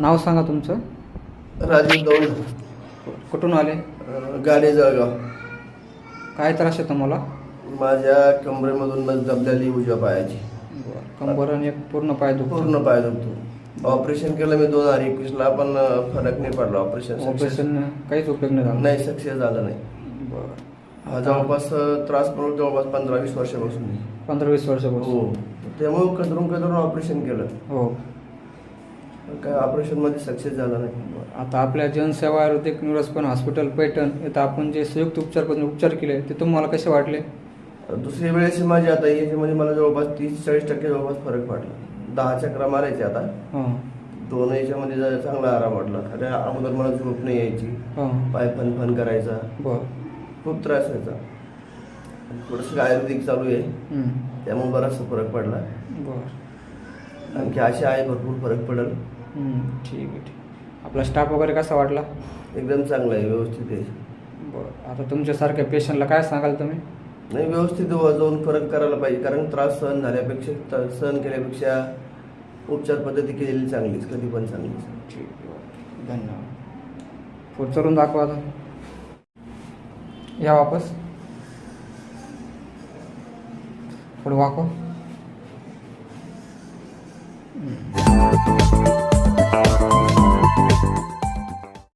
नाव सांगा तुमचं. राजीव दौंड कुठून आले? गाडी जळगाव. काय त्रास आहे तुम्हाला? माझ्या कमरेमधून नस दबलेली उजव्या पायाची. कंबर आणि एक पूर्ण पाय दुखतो पूर्ण पाय दुखतो ऑपरेशन केलं मी दोन हजार एकवीसला पण फरक नाही पडला. ऑपरेशन ऑपरेशन काहीच उपयोग नाही झाला. नाही सक्सेस झालं नाही. बरं. हा जवळपास त्रास पडून जवळपास पंधरा वीस वर्षापासून. पंधरा वीस वर्षापासून. हो. त्यामुळे कदरून कदरून ऑपरेशन केलं. हो. पण काय ऑपरेशनमध्ये सक्सेस झालं नाही. आता आपल्या जनसेवा आयुर्वेदिक निवडस्पण हॉस्पिटल पैठण इथं आपण जे संयुक्त उपचार पद्धतीने उपचार केले ते तुम्हाला कसे वाटले? दुसरी वेळेस माझी आता याच्यामध्ये मला जवळपास तीस चाळीस टक्के जवळपास फरक पडला. दहा चक्रा मारायचे आता. हां. दोन याच्यामध्ये जरा चांगला आराम वाटला. अरे अगोदर मला झोप नाही यायची. हां. पाय फन फन करायचा. बरं. खूप त्रास व्हायचा. थोडंसं आयुर्वेदिक चालू आहे. त्यामुळे बराचसा फरक पडला. बरं. आणखी असे आहे भरपूर फरक पडेल. ठीक आहे ठीक आपला स्टाफ वगैरे कसा वाटला? एकदम चांगलं आहे व्यवस्थित आहे. बरं आता तुमच्यासारख्या पेशंटला काय सांगाल तुम्ही? नाही व्यवस्थित जाऊन फरक करायला पाहिजे कारण त्रास सहन झाल्यापेक्षा त- सहन केल्यापेक्षा उपचार पद्धती केलेली चांगलीच कधी पण चांगलीच. ठीक आहे धन्यवाद. पुढचं करून दाखवा आता. या वापस. पुढे वाकव. हं.